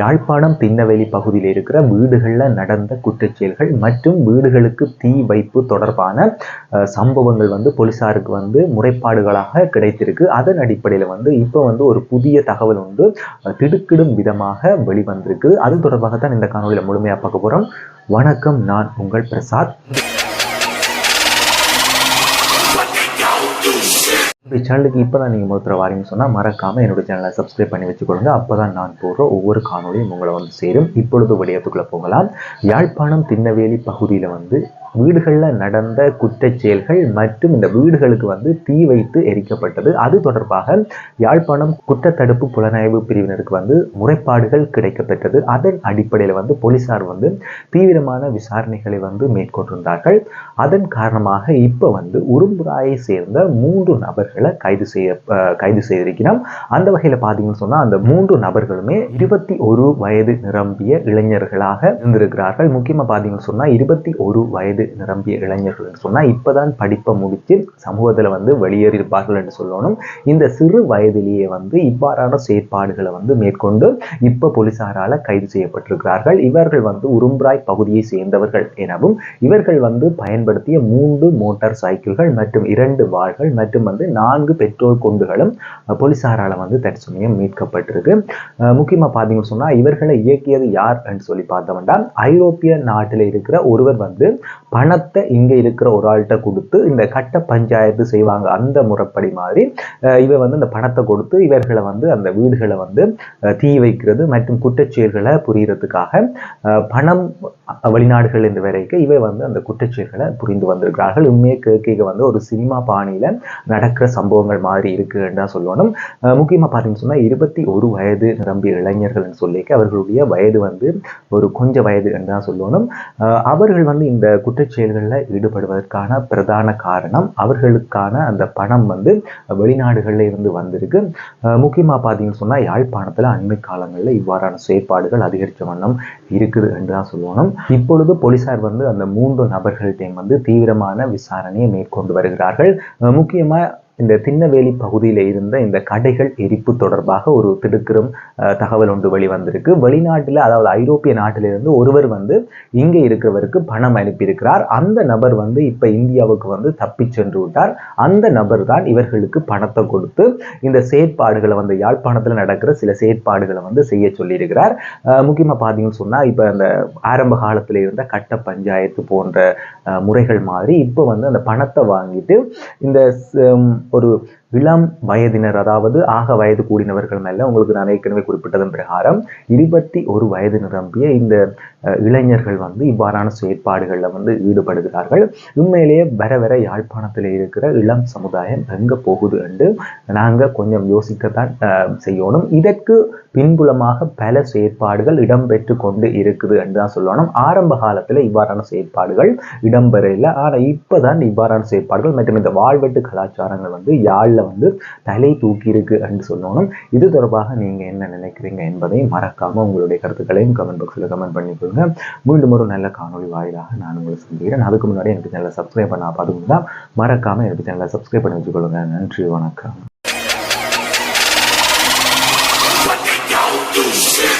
யாழ்ப்பாணம் திண்ணவெளி பகுதியில் இருக்கிற வீடுகளில் நடந்த குற்றச்செயல்கள் மற்றும் வீடுகளுக்கு தீ வைப்பு தொடர்பான சம்பவங்கள் வந்து போலீசாருக்கு வந்து முறைப்பாடுகளாக கிடைத்திருக்கு. அதன் அடிப்படையில் வந்து இப்போ வந்து ஒரு புதிய தகவல் வந்து திடுக்கிடும் விதமாக வெளிவந்திருக்கு. அது தொடர்பாக தான் இந்த காணொலியில் முழுமையாக பார்க்க போகிறோம் வணக்கம். நான் உங்கள் பிரசாத். இந்த சேனலுக்கு இப்போ தான் நீங்கள் முதல்ல வாரின்னு சொன்னால் மறக்காமல் என்னோட சேனலை சப்ஸ்கிரைப் பண்ணி வச்சுக்கொள்ளுங்க. அப்போ தான் நான் போடுற ஒவ்வொரு காணொலியும் உங்களை வந்து சேரும். இப்பொழுது விடயத்துக்குள்ளே போகலாம். யாழ்ப்பாணம் திண்ணவேலி பகுதியில் வந்து வீடுகளில் நடந்த குற்றச் செயல்கள் மற்றும் இந்த வீடுகளுக்கு வந்து தீ வைத்து எரிக்கப்பட்டது. அது தொடர்பாக யாழ்ப்பாணம் குற்றத்தடுப்பு புலனாய்வு பிரிவினருக்கு வந்து முறைப்பாடுகள் கிடைக்கப்பெற்றது. அதன் அடிப்படையில் வந்து போலீசார் வந்து தீவிரமான விசாரணைகளை வந்து மேற்கொண்டிருந்தார்கள். அதன் காரணமாக இப்போ வந்து உரும்புராயை சேர்ந்த மூன்று நபர்களை கைது செய்ய கைது செய்திருக்கிறோம். அந்த வகையில் பார்த்தீங்கன்னு சொன்னால் அந்த மூன்று நபர்களுமே இருபத்தி ஒரு வயது நிரம்பிய இளைஞர்களாக இருந்திருக்கிறார்கள். முக்கியமாக பார்த்தீங்கன்னு சொன்னால் இருபத்தி ஒரு வயது நிரம்பிய இளைஞர்கள் சொன்னால் இப்போதான் படிப்பை முடித்து சமூகத்தில் வந்து வெளியேறியிருப்பார்கள் என்று சொல்லணும். இந்த சிறு வயதிலேயே வந்து இவ்வாறான செயற்பாடுகளை வந்து மேற்கொண்டு இப்போ போலீசாரால் கைது செய்யப்பட்டிருக்கிறார்கள். இவர்கள் வந்து உரும்ராய் பகுதியை சேர்ந்தவர்கள் எனவும் இவர்கள் வந்து பயன்படுத்திய மூன்று மோட்டார் சைக்கிள்கள் மற்றும் இரண்டு வாள்கள் மற்றும் வந்து நான்கு பெட்ரோல் குண்டுகளும் அஹ், வந்து தற்சமயம் மீட்கப்பட்டிருக்கு. முக்கியமாக முக்கியமா பார்த்தீங்கன்னு சொன்னா இவர்களை இயக்கியது யார் என்று சொல்லி பார்த்தோம்னா ஐரோப்பிய நாட்டில் இருக்கிற ஒருவர் வந்து பணத்தை இங்கே இருக்கிற ஒரு ஆள்கிட்ட கொடுத்து இந்த கட்ட பஞ்சாயத்து செய்வாங்க. அந்த முறைப்படி மாதிரி இவை வந்து இந்த பணத்தை கொடுத்து இவர்களை வந்து அந்த வீடுகளை வந்து தீ வைக்கிறது மற்றும் குற்றச்செயல்களை புரியறதுக்காக பணம் வெளிநாடுகள் இந்த வரைக்கும் இவை வந்து அந்த குற்றச்செயல்களை புரிந்து வந்திருக்கிறார்கள். உண்மையை கேட்க வந்து ஒரு சினிமா பாணியில் நடக்கிற சம்பவங்கள் மாதிரி இருக்குன்னு தான் சொல்லணும். முக்கியமாக முக்கியமா பார்த்தீங்கன்னு சொன்னால் இருபத்தி ஒரு வயது நிரம்பிய இளைஞர்கள்னு சொல்லிக்க அவர்களுடைய வயது வந்து ஒரு கொஞ்சம் வயது என்று தான் சொல்லணும். அவர்கள் வந்து இந்த குற்ற குற்றச்செயல்களில் ஈடுபடுவதற்கான பிரதான காரணம் அவர்களுக்கான அந்த பணம் வந்து வெளிநாடுகளில் இருந்து வந்திருக்கு. முக்கியமாக முக்கியமா பார்த்தீங்கன்னு சொன்னால் யாழ்ப்பாணத்தில் அண்மை காலங்களில் இவ்வாறான செயற்பாடுகள் அதிகரித்த வண்ணம் இருக்குது என்று தான் சொல்லணும். இப்பொழுது போலீசார் வந்து அந்த மூன்று நபர்கள்டையும் வந்து தீவிரமான விசாரணையை மேற்கொண்டு வருகிறார்கள். முக்கியமாக இந்த திண்ணவேலி பகுதியில் இருந்த இந்த கடைகள் எரிப்பு தொடர்பாக ஒரு திடுக்கிறும் தகவல் ஒன்று வெளிவந்திருக்கு. வெளிநாட்டில் அதாவது ஐரோப்பிய நாட்டிலிருந்து ஒருவர் வந்து இங்கே இருக்கிறவருக்கு பணம் அனுப்பியிருக்கிறார். அந்த நபர் வந்து இப்போ இந்தியாவுக்கு வந்து தப்பிச் சென்று விட்டார். அந்த நபர் தான் இவர்களுக்கு பணத்தை கொடுத்து இந்த செயற்பாடுகளை வந்து யாழ்ப்பாணத்தில் நடக்கிற சில செயற்பாடுகளை வந்து செய்ய சொல்லியிருக்கிறார். முக்கியமாக பார்த்தீங்கன்னு சொன்னால் இப்போ அந்த ஆரம்ப காலத்தில் இருந்த கட்ட பஞ்சாயத்து போன்ற முறைகள் மாதிரி இப்போ வந்து அந்த பணத்தை வாங்கிட்டு இந்த ஒரு இளம் வயதினர் அதாவது ஆக வயது கூடினவர்கள் மேல உங்களுக்கு நான் ஏற்கனவே குறிப்பிட்டதன் பிரகாரம் இருபத்தி ஒரு வயது நிரம்பிய இந்த இளைஞர்கள் வந்து இவ்வாறான செயற்பாடுகளில் வந்து ஈடுபடுகிறார்கள். உண்மையிலேயே வர வர யாழ்ப்பாணத்தில் இருக்கிற இளம் சமுதாயம் எங்க போகுது என்று நாங்கள் கொஞ்சம் யோசிக்கத்தான் செய்யணும். இதற்கு பின்புலமாக பல செயற்பாடுகள் இடம்பெற்று கொண்டு இருக்குது என்று தான் சொல்லணும். ஆரம்ப காலத்தில் இவ்வாறான செயற்பாடுகள் இடம்பெறல ஆனால் இப்போதான் இவ்வாறான செயற்பாடுகள் மற்றும் இந்த வாழ்வெட்டு கலாச்சாரங்கள் வந்து யாழ்ல வந்து தலை தூக்கி இருக்கு என்று சொல்லணும் இது தொடர்பாக நீங்கள் என்ன நினைக்கிறீங்க என்பதையும் மறக்காமல் உங்களுடைய கருத்துக்களையும் கமெண்ட் பாக்ஸில் கமெண்ட் பண்ணிக்கொள்ளுங்க. கொடுங்க மீண்டும் ஒரு நல்ல காணொளி வாயிலாக நான் உங்களை சந்திக்கிறேன். அதுக்கு முன்னாடி எனக்கு சேனலை சப்ஸ்கிரைப் பண்ண பார்த்துக்கொண்டு தான் மறக்காமல் எனக்கு சேனலை சப்ஸ்கிரைப் பண்ணி வச்சுக்கொள்ளுங்க. நன்றி வணக்கம்.